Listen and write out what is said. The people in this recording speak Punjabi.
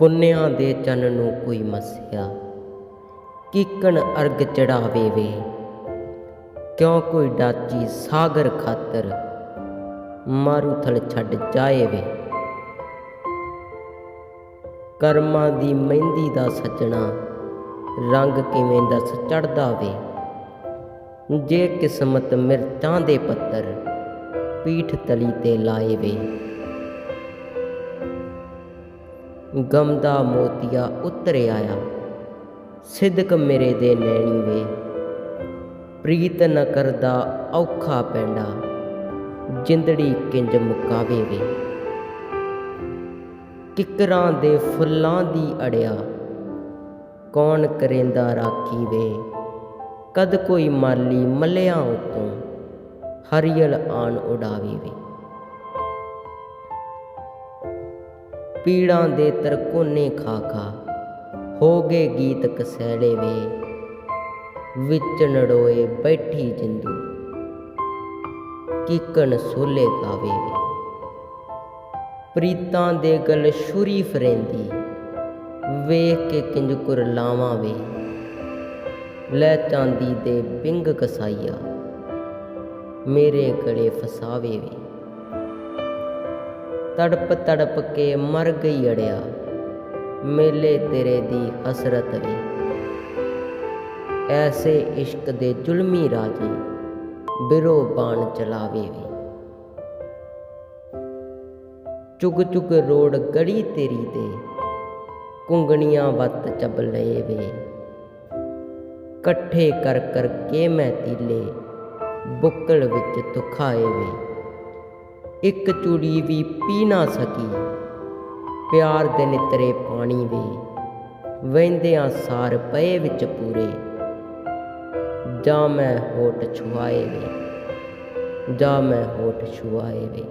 ਪੁੰਨਿਆਂ ਦੇ ਚੰਨ ਨੂੰ ਕੋਈ ਮਸਿਆ, ਕੀਕਣ ਅਰਗ ਚੜਾਵੇ ਵੇ ਕਿਉਂ ਕੋਈ ਡਾਚੀ ਸਾਗਰ ਖਾਤਰ ਮਾਰੂਥਲ ਛੱਡ ਜਾਏ ਵੇ ਕਰਮਾਂ ਦੀ ਮਹਿੰਦੀ ਦਾ ਸੱਜਣਾ ਰੰਗ ਕਿਵੇਂ ਦਸ ਚੜਦਾ ਵੇ ਜੇ ਕਿਸਮਤ ਮਿਰਚਾਂ ਦੇ ਪੱਤਰ ਪੀਠ ਤਲੀ ਤੇ ਲਾਏ ਵੇ ਗਮਦਾ ਮੋਤੀਆ ਉਤਰ ਆਇਆ, ਸਿਦਕ ਮੇਰੇ ਦੇ ਨੈਣੀ ਵੇ, ਪ੍ਰੀਤ ਨ ਕਰਦਾ ਔਖਾ ਪੈਂਡਾ, ਜਿੰਦੜੀ ਕਿੰਜ ਮੁਕਾਵੇ ਵੇ। ਕਿਕਰਾਂ ਦੇ ਫੁੱਲਾਂ ਦੀ ਅੜਿਆ, ਕੌਣ ਕਰੇਂਦਾ ਰਾਖੀ ਵੇ? ਕਦ ਕੋਈ ਮਾਲੀ ਮੱਲਿਆਂ ਉਤੋਂ ਹਰੀਅਲ ਆਣ ਉਡਾਵੇ ਵੇ। ਪੀੜਾਂ ਦੇ ਤਰਕੋਨੇ ਖਾ ਖਾ ਹੋ ਗਏ ਗੀਤ ਕਸੈਲੇ ਵੇ। ਵਿੱਚ ਨੜੋਏ ਬੈਠੀ ਜਿੰਦੂ ਕੀਕਣ ਸੋਲੇ ਗਾਵੇ ਵੇ। ਪ੍ਰੀਤਾਂ ਦੇ ਗਲ ਛੁਰੀ ਫਰੇਂਦੀ ਵੇਖ ਕੇ ਕਿੰਜਕੁਰ ਲਾਵਾਂ ਵੇ। ਲੈ ਚਾਂਦੀ ਦੇ ਬਿੰਗ ਕਸਾਈਆ ਮੇਰੇ ਗਲੇ ਫਸਾਵੇ ਵੇ। ਤੜਪ ਤੜਪ ਕੇ ਮਰ ਗਈ ਅੜਿਆ। ਮੇਲੇ ਤੇਰੇ ਦੀ ਹਸਰਤ ਵੇ ਐਸੇ ਇਸ਼ਕ ਦੇ ਜ਼ੁਲਮੀ ਰਾਜੇ ਬਿਰੋ ਬਾਣ ਚਲਾਵੇ ਵੇ। ਚੁਗ ਚੁਗ ਰੋੜ ਗੜੀ ਤੇਰੀ ਤੇ ਕੁੰਗਣੀਆਂ ਵੱਤ ਚਬ ਲਏ ਵੇ। ਇਕੱਠੇ ਕਰ ਕਰ ਕੇ ਮੈਂ ਤੀਲੇ, ਬੁੱਕਲ ਵਿੱਚ ਤੁਖਾਏ ਵੇ। ਇੱਕ ਚੂੜੀ ਵੀ ਪੀ ਨਾ ਸਕੀ। ਪਿਆਰ ਦੇ ਨਿਤਰੇ ਪਾਣੀ ਵੇ, ਵਹਿੰਦਿਆਂ ਸਾਰ ਪਏ ਵਿੱਚ ਪੂਰੇ। ਜਾ ਮੈਂ ਹੋਠ ਛੁਆਏ ਵੇ, ਜਾ ਮੈਂ ਹੋਠ ਛੁਆਏ ਵੇ।